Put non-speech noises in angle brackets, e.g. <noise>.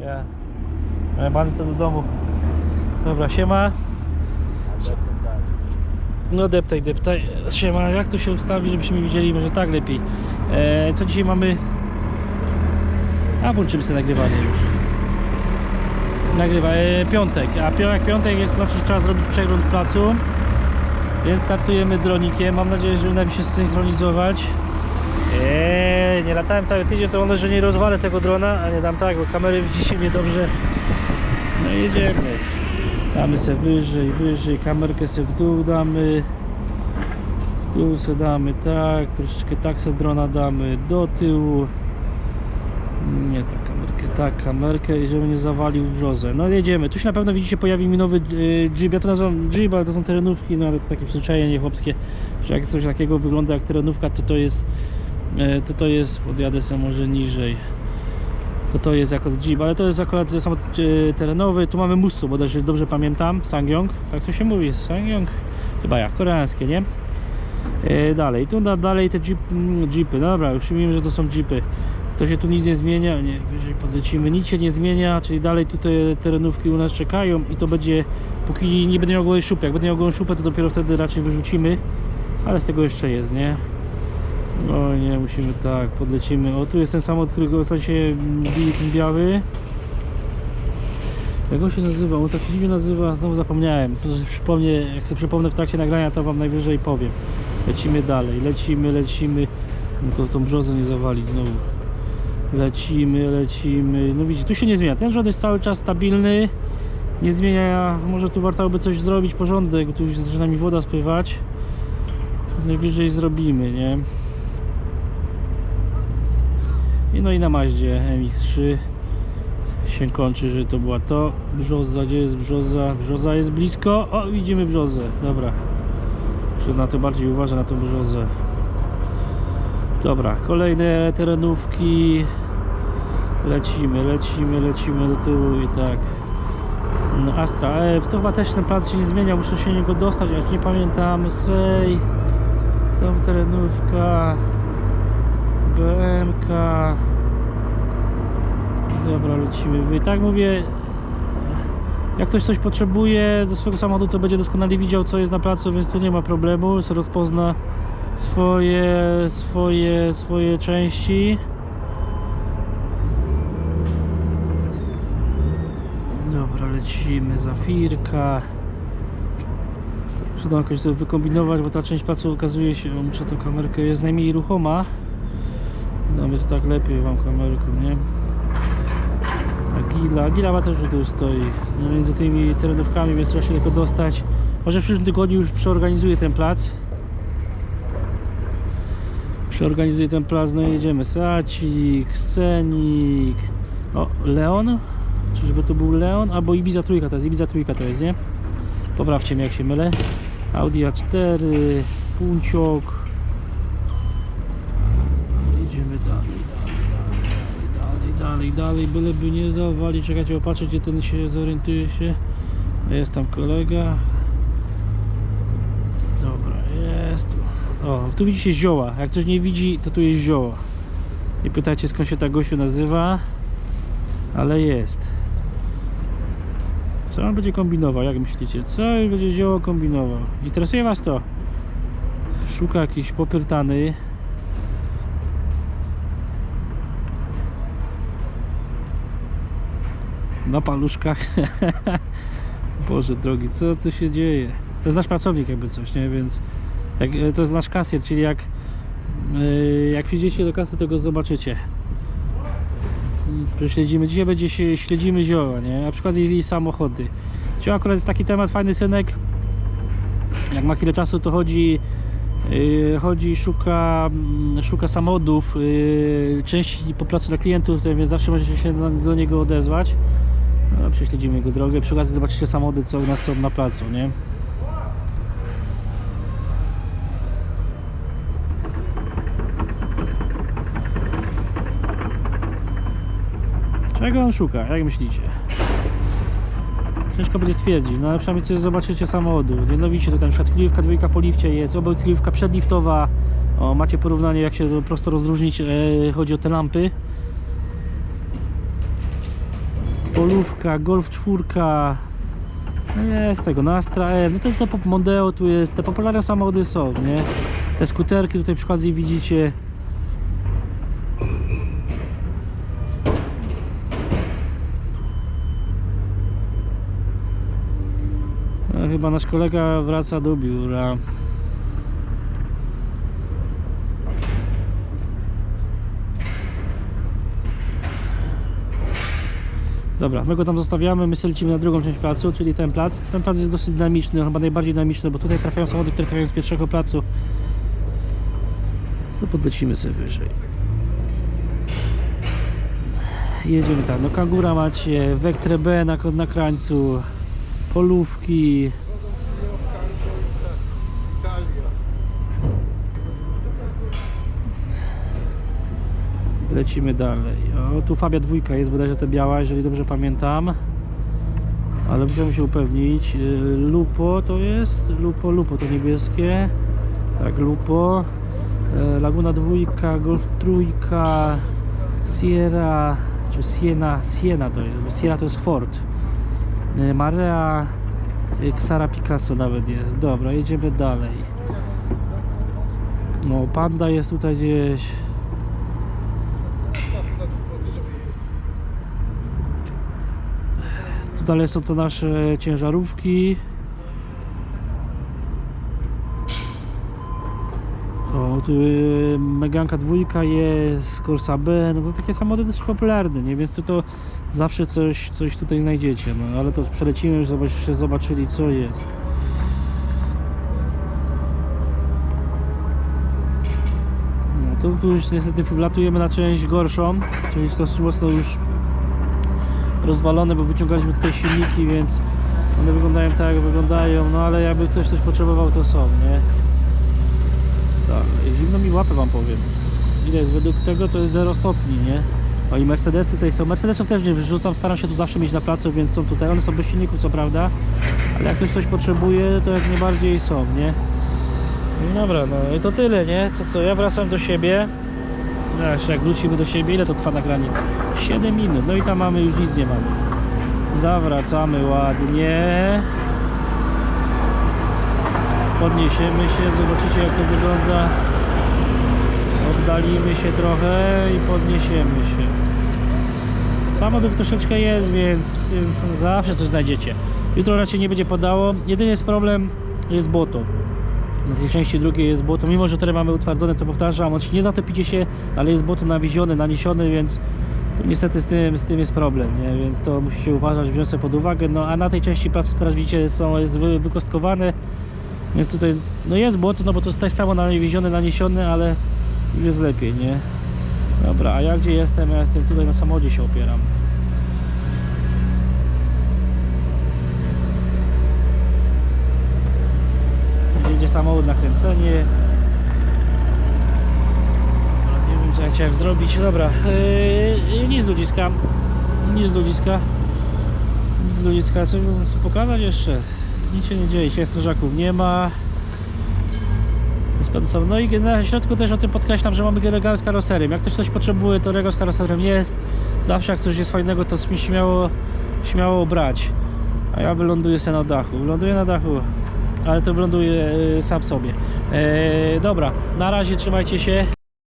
Ja. Pan to do domu. Dobra, siema. No deptaj, deptaj. Siema, jak to się ustawi, żebyśmy widzieli, może tak lepiej. E, co dzisiaj mamy? A włączymy sobie nagrywanie już. Nagrywa e, piątek, a jak piątek jest, znaczy, że trzeba zrobić przegląd placu. Więc startujemy dronikiem. Mam nadzieję, że uda mi się zsynchronizować. Eee, nie latałem cały tydzień, to może, że nie rozwalę tego drona, a nie dam tak, bo kamery widzicie mnie dobrze. No jedziemy. Damy se wyżej, wyżej, kamerkę se w dół damy. W dół se damy tak, troszeczkę tak se drona damy do tyłu. Nie tak kamerkę, tak kamerkę i żeby nie zawalił w brzozę. No jedziemy. Tu się na pewno widzicie pojawi mi nowy y, Jeep. Ja to nazywam Jeep, ale to są terenówki, no ale to takie przyzwyczajenie chłopskie, że jak coś takiego wygląda jak terenówka, to to jest to to jest, podjadę sobie może niżej. To to jest jako Jeep, ale to jest akurat samochód y, terenowy. Tu mamy Musso, bo też dobrze pamiętam, Sangyong. Tak to się mówi, Sangyong. Chyba jak, koreańskie, nie? E, dalej, tu dalej te jeep, mm, jeepy, dobra, już wiem, że to są jeepy. To się tu nic nie zmienia, nie, wyżej podlecimy, nic się nie zmienia, czyli dalej tutaj terenówki u nas czekają i to będzie, póki nie będę miał gołej szupy, jak będę miał gołą szupę, to dopiero wtedy raczej wyrzucimy, ale z tego jeszcze jest, nie? No nie, musimy tak, podlecimy, o tu jest ten samochód, którego ostatnio bili, ten biały. Jak on się nazywa? On tak się dziwnie nazywa, znowu zapomniałem. Przypomnę, jak sobie przypomnę w trakcie nagrania, to wam najwyżej powiem. Lecimy dalej, lecimy, lecimy. Tylko tą brzozę nie zawalić znowu. Lecimy, lecimy. No widzicie, tu się nie zmienia. Ten rząd jest cały czas stabilny. Nie zmienia. Może tu warto by coś zrobić, porządek, tu już zaczyna mi woda spływać. Najwyżej zrobimy, nie? I no i na Maździe MX-3 się kończy, że to była to. Brzoza, gdzie jest brzoza? Brzoza jest blisko. O, widzimy brzozę. Dobra. Muszę na to bardziej uważa na tą brzozę. Dobra, kolejne terenówki. Lecimy, lecimy, lecimy do tyłu i tak. No, Astra, e, to chyba też ten plac się nie zmienia, muszę się niego dostać, aż nie pamiętam. Sej, tam terenówka, BMK. Dobra, lecimy. I tak mówię, jak ktoś coś potrzebuje do swojego samochodu, to będzie doskonale widział, co jest na placu, więc tu nie ma problemu. Rozpozna swoje, swoje, swoje części. Dobra, lecimy. Zafirka. Muszę tam jakoś to wykombinować, bo ta część placu okazuje się, muszę tą kamerkę, jest najmniej ruchoma. Damy to tak lepiej wam kamerką, nie? Agila, Agila też już tu stoi no między tymi terenówkami, więc trzeba się tylko dostać. Może w przyszłym tygodniu już przeorganizuję ten plac. Przeorganizuję ten plac, no i jedziemy. Sacik, Senik. O, Leon? Czyżby to był Leon? Albo Ibiza trójka to jest, Ibiza trójka to jest, nie? Poprawcie mnie jak się mylę. Audi A4, Punciok. Idziemy dalej, dalej, dalej, byleby nie zawali. Czekajcie, opatrzę gdzie ten się zorientuje się. Jest tam kolega. Dobra, jest. O, tu widzicie zioła. Jak ktoś nie widzi, to tu jest zioła. Nie pytajcie skąd się ta gościu nazywa, ale jest. Co on będzie kombinował, jak myślicie? Co będzie zioło kombinował? Interesuje was to? Szuka jakiś popyrtany. Na paluszkach. <laughs> Boże drogi, co tu się dzieje? To jest nasz pracownik jakby coś, nie? Więc jak, e, to jest nasz kasjer, czyli jak e, jak przyjdziecie do kasy, to go zobaczycie. Prześledzimy. Dzisiaj będzie się śledzimy zioła, nie? Na przykład i, samochody. Dzisiaj akurat taki temat, fajny synek. Jak ma chwilę czasu, to chodzi yy, chodzi, szuka, mm, szuka samochodów, części po pracy dla klientów, więc zawsze możecie się do niego odezwać. No, prześledzimy jego drogę. Przy okazji zobaczycie samochody, co u nas są na placu, nie? Czego on szuka? Jak myślicie? Ciężko będzie stwierdzić, no ale przynajmniej coś zobaczycie samochodu. Mianowicie tutaj na przykład kliwka dwójka po lifcie jest, obok kliwka przedliftowa. O, macie porównanie jak się to prosto rozróżnić, e, chodzi o te lampy. Polówka, Golf 4. No jest tego, no Astra F, no to, to Mondeo tu jest, te popularne samochody są, nie? Te skuterki tutaj przy okazji widzicie. No, chyba nasz kolega wraca do biura. Dobra, my go tam zostawiamy, my lecimy na drugą część placu, czyli ten plac. Ten plac jest dosyć dynamiczny, chyba najbardziej dynamiczny, bo tutaj trafiają samochody, które trafiają z pierwszego placu. To podlecimy sobie wyżej. Jedziemy tam, no kangura macie, Vectre B na, na krańcu, polówki. Lecimy dalej. O, tu Fabia dwójka jest bodajże ta biała, jeżeli dobrze pamiętam. Ale musiałem się upewnić. Y, Lupo to jest. Lupo, Lupo to niebieskie. Tak, Lupo. Y, Laguna dwójka, Golf trójka, Sierra, czy Siena, Siena to jest, Sierra to jest Ford. Y, Marea, Xara Picasso nawet jest. Dobra, jedziemy dalej. No, Panda jest tutaj gdzieś. Tu dalej są to nasze ciężarówki. O, tu y, Meganka dwójka jest, Corsa B, no to takie samochody dość popularne, nie? Więc to, to zawsze coś, coś tutaj znajdziecie, no ale to przelecimy żebyście zobaczyli co jest. No, tu, tu już niestety wlatujemy na część gorszą, czyli to mocno już rozwalone, bo wyciągaliśmy tutaj silniki, więc one wyglądają tak, jak wyglądają, no ale jakby ktoś coś potrzebował, to są, nie? Tak, zimno mi łapę wam powiem. Ile jest według tego, to jest 0 stopni, nie? O i Mercedesy tutaj są. Mercedesów też nie wyrzucam, staram się tu zawsze mieć na placu, więc są tutaj. One są bez silników, co prawda, ale jak ktoś coś potrzebuje, to jak najbardziej są, nie? No dobra, no i to tyle, nie? To co, ja wracam do siebie. Jeszcze jak wrócimy do siebie, ile to trwa nagranie? 7 minut, no i tam mamy, już nic nie mamy. Zawracamy ładnie. Podniesiemy się, zobaczycie jak to wygląda. Oddalimy się trochę i podniesiemy się. Samochodów troszeczkę jest, więc, więc zawsze coś znajdziecie. Jutro raczej nie będzie padało. Jedyny jest problem, jest błoto. Na tej części drugiej jest błoto. Mimo, że tutaj mamy utwardzone, to powtarzam, oczywiście nie zatopicie się, ale jest błoto nawiezione, naniesione, więc niestety z tym, z tym jest problem, nie? więc to musicie uważać, wziąć pod uwagę. No a na tej części pracy, teraz widzicie, są, jest wy, wykostkowane, więc tutaj no jest błoto, no bo to jest tak samo nawiezione, naniesione, ale już jest lepiej, nie? Dobra, a ja gdzie jestem? Ja jestem tutaj na samochodzie się opieram. Jedzie samochód na kręcenie. Nie wiem co ja chciałem zrobić. Dobra, yy, nic ludziska. Nic ludziska. Nic ludziska. Co bym chcę pokazać jeszcze? Nic się nie dzieje. Dzisiaj strażaków nie ma. No i na środku też o tym podkreślam, że mamy regał z karoserem. Jak ktoś coś potrzebuje, to regał z karoserem jest. Zawsze jak coś jest fajnego, to mi śmiało, śmiało brać. A ja wyląduję sobie na dachu. Wyląduję na dachu, ale to wyląduję y, sam sobie. E, dobra, na razie trzymajcie się.